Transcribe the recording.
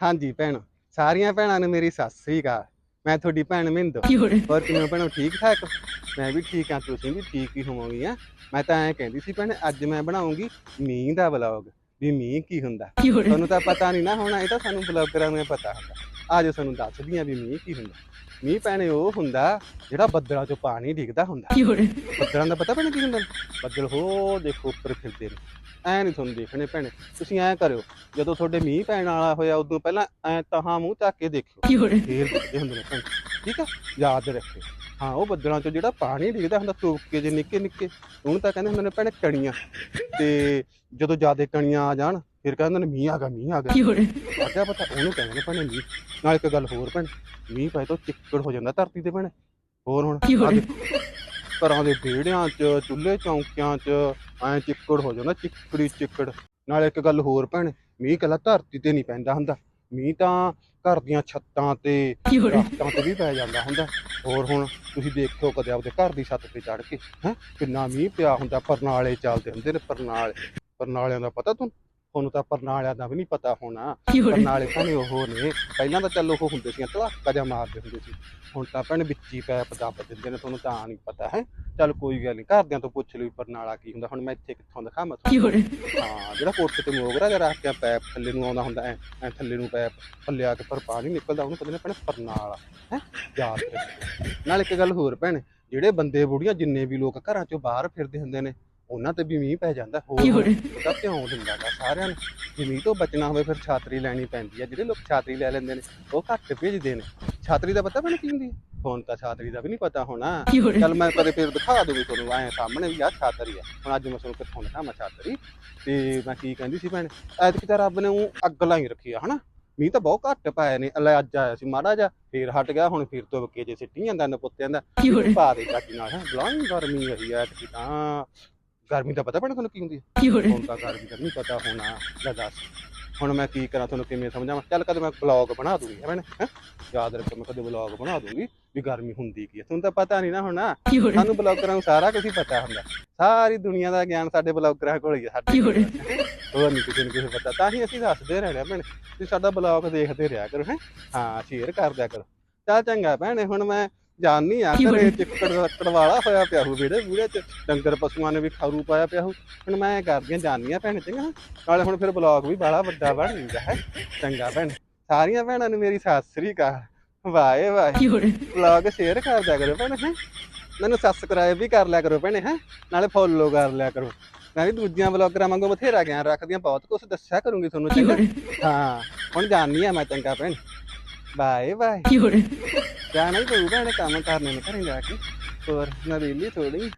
ਹਾਂਜੀ ਭੈਣ ਸਾਰੀਆਂ ਭੈਣਾਂ ਨੇ ਮੇਰੀ ਸਤਿ ਸ੍ਰੀ ਅਕਾਲ। ਮੈਂ ਤੁਹਾਡੀ ਭੈਣ ਮਿੰਦ। ਹੋਰ ਕਿਵੇਂ ਭੈਣੋ ਠੀਕ ਠਾਕ? ਮੈਂ ਵੀ ਠੀਕ ਆ ਤੁਸੀਂ ਵੀ ਠੀਕ ਹੀ ਹੋਵੋਗੇ ਆ ਮੈਂ ਤਾਂ ਐਂ ਕਹਿੰਦੀ ਸੀ ਭੈਣ ਅੱਜ ਮੈਂ ਬਣਾਉਂਗੀ ਮੀਂਹ ਦਾ ਵਲੌਗ ਵੀ ਮੀਂਹ ਕੀ ਹੁੰਦਾ? ਤੁਹਾਨੂੰ ਤਾਂ ਪਤਾ ਨਹੀਂ ਨਾ ਹੋਣਾ ਇਹ ਤਾਂ ਸਾਨੂੰ ਬਲੌਗਰਾਂ ਨੂੰ ਪਤਾ ਹੁੰਦਾ। ਆ ਆਜੋ ਸਾਨੂੰ ਦੱਸਦੀਆਂ ਵੀ ਮੀਂਹ ਕੀ ਹੁੰਦਾ। ਮੀਂਹ ਪੈਣੇ ਉਹ ਹੁੰਦਾ ਜਿਹੜਾ ਬੱਦਲਾਂ 'ਚੋਂ ਪਾਣੀ ਡਿੱਗਦਾ ਹੁੰਦਾ। ਬੱਦਲਾਂ ਦਾ ਪਤਾ ਪੈਣਾ ਕੀ ਹੁੰਦਾ? ਬੱਦਲ ਹੋ ਦੇਖੋ ਉੱਪਰ ਫਿਰਦੇ ਨੇ। ਐ ਨਹੀਂ ਤੁਹਾਨੂੰ ਦੇਖਣੇ ਭੈਣੇ। ਤੁਸੀਂ ਐ ਕਰਿਓ ਜਦੋਂ ਤੁਹਾਡੇ ਮੀਂਹ ਪੈਣ ਵਾਲਾ ਹੋਇਆ ਉਦੋਂ ਪਹਿਲਾਂ ਐ ਤਹਾਂ ਮੂੰਹ ਚੱਕ ਕੇ ਦੇਖਿਓ। ਫੇਰ ਬੱਦੇ ਹੁੰਦੇ ਨੇ ਠੀਕ ਆ? ਯਾਦ ਰੱਖਿਓ। ਹਾਂ ਉਹ ਬੱਦਲਾਂ ਚੋਂ ਜਿਹੜਾ ਪਾਣੀ ਡਿੱਗਦਾ ਹੁੰਦਾ ਸੂਕ ਕੇ ਜੇ ਨਿੱਕੇ ਨਿੱਕੇ ਉਹਨੂੰ ਤਾਂ ਕਹਿੰਦੇ ਹੁੰਦੇ ਭੈਣੇ ਕਣੀਆਂ। ਤੇ ਜਦੋਂ ਜ਼ਿਆਦਾ ਕਣੀਆਂ ਆ ਜਾਣ ਫਿਰ ਕਹਿੰਦੇ ਨੇ ਮੀਂਹ ਆ ਗਿਆ ਮੀਂਹ ਆ ਗਿਆ। ਅੱਗਾ ਪਤਾ ਉਹਨੂੰ ਕਹਿੰਦੇ ਨੇ ਭੈਣੇ ਮੀਂਹ। ਨਾਲ ਇੱਕ ਗੱਲ ਹੋਰ ਭੈਣ ਮੀਂਹ ਪਏ ਤੋਂ ਚਿੱਕੜ ਹੋ ਜਾਂਦਾ ਧਰਤੀ ਤੇ ਭੈਣੇ। ਹੋਰ ਹੁਣ ਘਰਾਂ ਦੇ ਵਿਹੜਿਆਂ 'ਚ ਚੁੱਲ੍ਹੇ ਚੌਂਕਿਆਂ 'ਚ ਐ ਚਿੱਕੜ ਹੋ ਜਾਂਦਾ ਚਿੱਕੜੀ ਚਿੱਕੜ। ਨਾਲ ਇੱਕ ਗੱਲ ਹੋਰ ਭੈਣੇ ਮੀਂਹ ਕੱਲਾ ਧਰਤੀ ਤੇ ਨਹੀਂ ਪੈਂਦਾ ਹੁੰਦਾ। ਮੀਂਹ ਤਾਂ ਘਰ ਦੀਆਂ ਛੱਤਾਂ ਤੇ 有人，ਦਰਖਤਾਂ ਤੇ ਵੀ ਪੈ ਜਾਂਦਾ ਹੁੰਦਾ। ਹੋਰ ਹੁਣ ਤੁਸੀਂ ਦੇਖਿਓ ਕਦੇ ਆਪਦੇ ਘਰ ਦੀ ਛੱਤ ਤੇ ਚੜ ਕੇ ਹੈ? ਕਿੰਨਾ ਮੀਂਹ ਪਿਆ ਹੁੰਦਾ ਪਰਨਾਲੇ ਚੱਲਦੇ ਹੁੰਦੇ ਨੇ ਪਰਨਾਲੇ। ਪਰਨਾਲਿਆਂ ਦਾ ਪਤਾ ਤੁਹਾਨੂੰ? ਤੁਹਾਨੂੰ ਤਾਂ ਪਰਨਾਲਿਆਂ ਦਾ ਵੀ ਨਹੀਂ ਪਤਾ ਹੋਣਾ। ਪਰਨਾਲੇ ਭਾਵੇਂ ਉਹ ਨੇ ਪਹਿਲਾਂ ਤਾਂ ਚੱਲ ਉਹ ਹੁੰਦੇ ਸੀ ਧੜਾਕਾ ਜਾਂ ਮਾਰਦੇ ਹੁੰਦੇ ਸੀ। ਹੁਣ ਤਾਂ ਭੈਣ ਵਿੱਚੀ ਪੈਪ ਦੱਬ ਦਿੰਦੇ ਨੇ ਤੁਹਾਨੂੰ ਤਾਂ ਨਹੀਂ ਪਤਾ ਹੈ? ਚੱਲ ਕੋਈ ਗੱਲ ਨਹੀਂ ਘਰਦਿਆਂ ਤੋਂ ਪੁੱਛ ਲਈ ਪਰਨਾਲਾ ਕੀ ਹੁੰਦਾ ਹੁਣ ਮੈਂ ਇੱਥੇ ਕਿੱਥੋਂ ਦਿਖਾਵਾਂ ਤੁਹਾਨੂੰ? ਹਾਂ ਜਿਹੜਾ ਕੋਠੇ ਤੇ ਮੋਗਰਾ ਜਿਹਾ ਰੱਖ ਪੈਪ ਥੱਲੇ ਨੂੰ ਆਉਂਦਾ ਹੁੰਦਾ ਐ ਐ ਥੱਲੇ ਨੂੰ ਪੈਪ ਥੱਲੇ ਆ ਕੇ ਪਰ ਪਾਣੀ ਨਿਕਲਦਾ ਉਹਨੂੰ ਕਹਿੰਦੇ ਨੇ ਭੈਣ ਪਰਨਾਲਾ ਹੈ? ਯਾਦ ਰੱਖੋ ਨਾਲ ਇੱਕ ਗੱਲ ਹੋਰ ਭੈਣ ਜਿਹੜੇ ਬੰਦੇ ਬੁੜੀਆਂ ਜਿੰਨੇ ਵੀ ਲੋਕ ਘਰਾਂ ਚੋਂ ਬਾਹਰ ਫਿਰਦੇ ਹੁੰਦੇ ਨੇ ਉਹਨਾਂ ਤੇ ਵੀ ਮੀਂਹ ਪੈ ਜਾਂਦਾ ਹੋਰ ਉਹਦਾ ਭਿਉਂ ਦਿੰਦਾ ਗਾ ਸਾਰਿਆਂ ਨੂੰ। ਜੇ ਤੋਂ ਬਚਣਾ ਹੋਵੇ ਫਿਰ ਛਾਤਰੀ ਲੈਣੀ ਪੈਂਦੀ ਹੈ ਜਿਹੜੇ ਲੋਕ ਛਾਤਰੀ ਲੈ ਲੈਂਦੇ ਨੇ ਉਹ ਘੱਟ ਭੇਜਦੇ ਨੇ। ਛਾਤਰੀ ਦਾ ਪਤਾ ਮੈਨੂੰ ਕੀ ਹੁੰਦੀ ਫੋਨ ਤਾਂ ਛਾਤਰੀ ਦਾ ਵੀ ਨਹੀਂ ਪਤਾ ਹੋਣਾ। ਚਲ ਮੈਂ ਕਦੇ ਫਿਰ ਦਿਖਾ ਦੂੰਗੀ ਤੁਹਾਨੂੰ ਐ ਸਾਹਮਣੇ ਵੀ ਆ ਛਾਤਰੀ ਆ। ਹੁਣ ਅੱਜ ਮੈਂ ਤੁਹਾਨੂੰ ਕਿੱਥੋਂ ਦਿਖਾਵਾਂ ਛਾਤਰੀ। ਤੇ ਮੈਂ ਕੀ ਕਹਿੰਦੀ ਸੀ ਭੈਣ ਐਤਕੀ ਤਾਂ ਰੱਬ ਨੇ ਉਹ ਅੱਗ ਲਾਈ ਰੱਖੀ ਆ ਹਨਾ? ਮੀਂਹ ਤਾਂ ਬਹੁਤ ਘੱਟ ਪਾਇਆ ਨੇ ਲੈ ਅੱਜ ਆਇਆ ਸੀ ਮਾੜਾ ਜਾ ਫੇਰ ਹਟ ਗਿਆ ਹੁਣ ਫੇਰ ਤੋਂ ਬੱਕੇ ਜੇ ਸਿੱਟੀ ਜਾਂਦਾ ਪੁੱਤਿਆਂ ਦਾ ਪਾ ਦੇ ਚਾਕੀ ਨਾਲ ਬਲਾਂ ਗਰਮੀ ਰਹੀ ਐ ਐਤਕੀ ਤਾਂ। ਗਰਮੀ ਦਾ ਪਤਾ ਭੈਣ ਤੁਹਾਨੂੰ ਕੀ ਹੁੰਦੀ ਹੈ? ਹੁਣ? ਤਾਂ ਗਰਮੀ ਦਾ ਨਹੀਂ ਪਤਾ ਹੋਣਾ ਲੈ ਦੱਸ। ਹੁਣ ਮੈਂ ਕੀ ਕਰਾਂ ਤੁਹਾਨੂੰ ਕਿਵੇਂ ਸਮਝਾਵਾਂ? ਚੱਲ ਕਦੇ ਮੈਂ ਬਲੌਗ ਬਣਾ ਦੂੰਗੀ ਭੈਣ ਯਾਦ ਰੱਖੋ ਮੈਂ ਕਦੇ ਬਲੌਗ ਬਣਾ ਦੂੰਗੀ ਵੀ ਗਰਮੀ ਹੁੰਦੀ ਕੀ ਹੈ। ਤੁਹਾਨੂੰ ਤਾਂ ਪਤਾ ਨਹੀਂ ਨਾ ਹੋਣਾ। ਸਾਨੂੰ ਬਲੌਗਰਾਂ ਨੂੰ ਸਾਰਾ ਕੁਝ ਪਤਾ ਹੁੰਦਾ। ਸਾਰੀ ਦੁਨੀਆ ਦਾ ਗਿਆਨ ਸਾਡੇ ਬਲੌਗਰਾਂ ਕੋਲ ਹੀ ਹੈ ਸਾਡੇ ਹੋਰ ਨਹੀਂ ਕਿਸੇ ਨੂੰ ਕਿਸੇ ਪਤਾ। ਤਾਂ ਹੀ ਅਸੀਂ ਦੱਸਦੇ ਰਹਿਣਾ ਭੈਣ ਤੁਸੀਂ ਸਾਡਾ ਬਲੌਗ ਦੇਖਦੇ ਰਿਹਾ ਕਰੋ ਹੈ? ਹਾਂ ਸ਼ੇਅਰ ਕਰ ਦਿਆ ਕਰੋ। ਚਾ ਚੰਗਾ ਭੈਣੇ ਹੁਣ ਮੈਂ ਜਾਨ ਨਹੀਂ ਆ ਘਰੇ ਚਿੱਕੜ ਕੜਵਾਲਾ ਹੋਇਆ ਪਿਆ ਹੋ ਵੀੜੇ ਵੀੜੇ ਚ ਡੰਗਰ ਪਸ਼ੂਆਂ ਨੇ ਵੀ ਖਾਰੂ ਪਾਇਆ ਪਿਆ ਹੋ ਹੁਣ ਮੈਂ ਕਰਦੀਆਂ ਜਾਨੀਆਂ ਭੈਣ ਚੰਗਾ ਨਾਲੇ ਹੁਣ ਫਿਰ ਬਲੌਗ ਵੀ ਬਾਲਾ ਵੱਡਾ ਬਣ ਜਾਂਦਾ ਹੈ। ਚੰਗਾ ਭੈਣ ਸਾਰੀਆਂ ਭੈਣਾਂ ਨੂੰ ਮੇਰੀ ਸਤਿ ਸ੍ਰੀ ਅਕਾਲ। Y Y. ਬਲੌਗ ਸ਼ੇਅਰ ਕਰ ਦਿਆ ਕਰੋ ਭੈਣ ਹੈ। ਮੈਨੂੰ ਸਬਸਕ੍ਰਾਈਬ ਵੀ ਕਰ ਲਿਆ ਕਰੋ ਭੈਣੇ ਹੈ। ਨਾਲੇ ਫੋਲੋ ਕਰ ਲਿਆ ਕਰੋ। ਮੈਂ ਵੀ ਦੂਜੀਆਂ ਬਲੌਗਰਾਂ ਵਾਂਗੂ ਬਥੇਰਾ ਗਿਆਨ ਰੱਖਦੀਆਂ ਬਹੁਤ ਕੁਝ ਦੱਸਿਆ ਕਰੂੰਗੀ ਤੁਹਾਨੂੰ ਹਾਂ ਹੁਣ ਜਾਣੀ ਆ ਮੈਂ ਚੰਗਾ ਭੈਣ। ਬਾਏ ਬਾਏ ਜਾਣਾ ਹੀ ਪਊਗਾ ਭੈਣੇ ਕੰਮ ਕਰਨੇ ਨੇ ਘਰੇ ਜਾ ਕੇ। ਹੋਰ ਮੈਂ ਵਿਹਲੀ ਥੋੜੀ